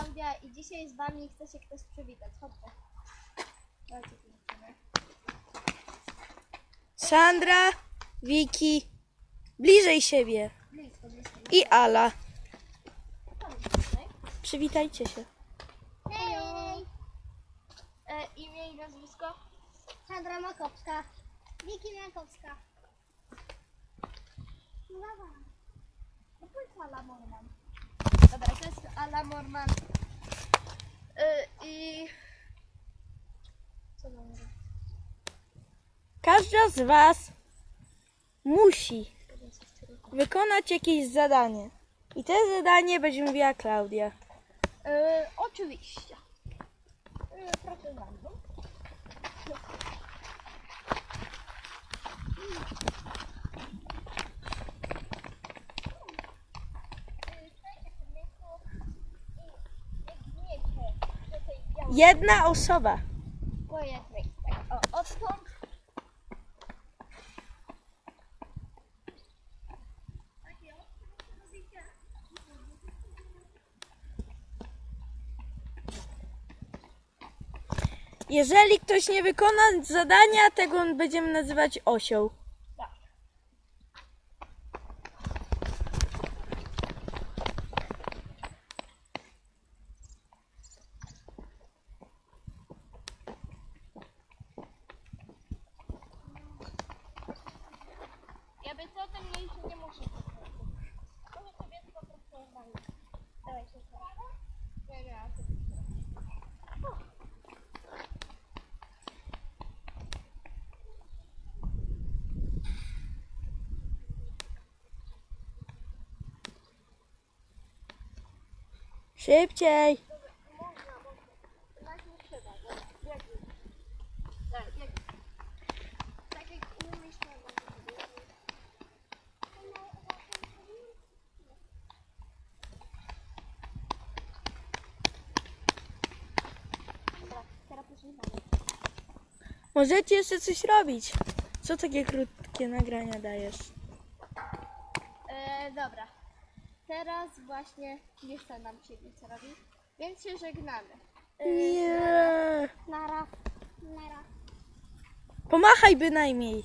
Klaudia i dzisiaj z wami chce się ktoś przywitać. Chodźcie. Dziewczyny. Sandra, Wiki, bliżej siebie. Blisko, blisko. I Ala. Chodź tutaj. Przywitajcie się. Hej! E, imię i nazwisko? Sandra Makowska. Wiki Makowska. Lawa. No pójdź Ala jest Ala Morman. E, I... Co mam? Każda z Was musi wykonać jakieś zadanie. I te zadanie będzie mówiła Klaudia. E, oczywiście. E, proszę za Jedna osoba. Pojedźmy. Tak, o, odtąd. Jeżeli ktoś nie wykona zadania, tego będziemy nazywać osioł. Szybciej. Można, można. Tak nie trzeba, no. Biegnij. Tak, biegnij. Tak jak umiesz, to biegnij. Dobra, teraz posłuchamy. Możecie jeszcze coś robić. Co takie krótkie nagrania dajesz? E, dobra. Teraz właśnie nie chce nam się nic robić, więc się żegnamy. E, Nie. Nara. Nara. Pomachaj bynajmniej.